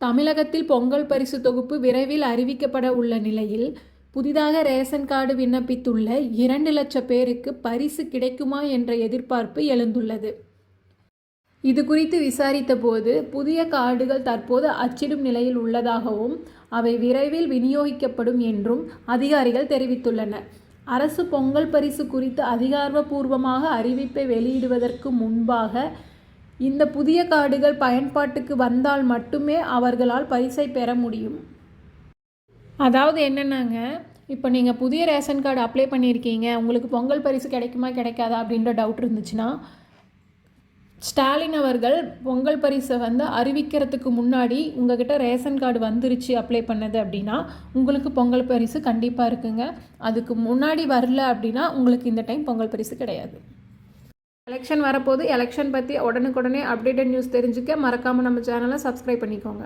தமிழகத்தில் பொங்கல் பரிசு தொகுப்பு விரைவில் அறிவிக்கப்பட உள்ள நிலையில் புதிதாக ரேஷன் கார்டு விண்ணப்பித்துள்ள இரண்டு லட்சம் பேருக்கு பரிசு கிடைக்குமா என்ற எதிர்பார்ப்பு எழுந்துள்ளது. இது குறித்து விசாரித்த போது புதிய கார்டுகள் தற்போது அச்சிடும் நிலையில் உள்ளதாகவும் அவை விரைவில் விநியோகிக்கப்படும் என்றும் அதிகாரிகள் தெரிவித்துள்ளனர். அரசு பொங்கல் பரிசு குறித்து அதிகாரப்பூர்வமாக அறிவிப்பை வெளியிடுவதற்கு முன்பாக இந்த புதிய கார்டுகள் பயன்பாட்டுக்கு வந்தால் மட்டுமே அவர்களால் பரிசை பெற முடியும். அதாவது என்னென்னாங்க இப்போ நீங்கள் புதிய ரேஷன் கார்டு அப்ளை பண்ணியிருக்கீங்க உங்களுக்கு பொங்கல் பரிசு கிடைக்குமா கிடைக்காதா அப்படின்ற டவுட் இருந்துச்சுன்னா ஸ்டாலின் அவர்கள் பொங்கல் பரிசை வந்து அறிவிக்கிறதுக்கு முன்னாடி உங்ககிட்ட ரேஷன் கார்டு வந்துருச்சு அப்ளை பண்ணது அப்படின்னா உங்களுக்கு பொங்கல் பரிசு கண்டிப்பாக இருக்குங்க. அதுக்கு முன்னாடி வரல அப்படின்னா உங்களுக்கு இந்த டைம் பொங்கல் பரிசு கிடையாது. எலெக்ஷன் வரப்போது எலெக்ஷன் பற்றி உடனுக்குடனே அப்டேட்டட் நியூஸ் தெரிஞ்சுக்க மறக்காமல் நம்ம சேனலை சப்ஸ்கிரைப் பண்ணிக்கோங்க.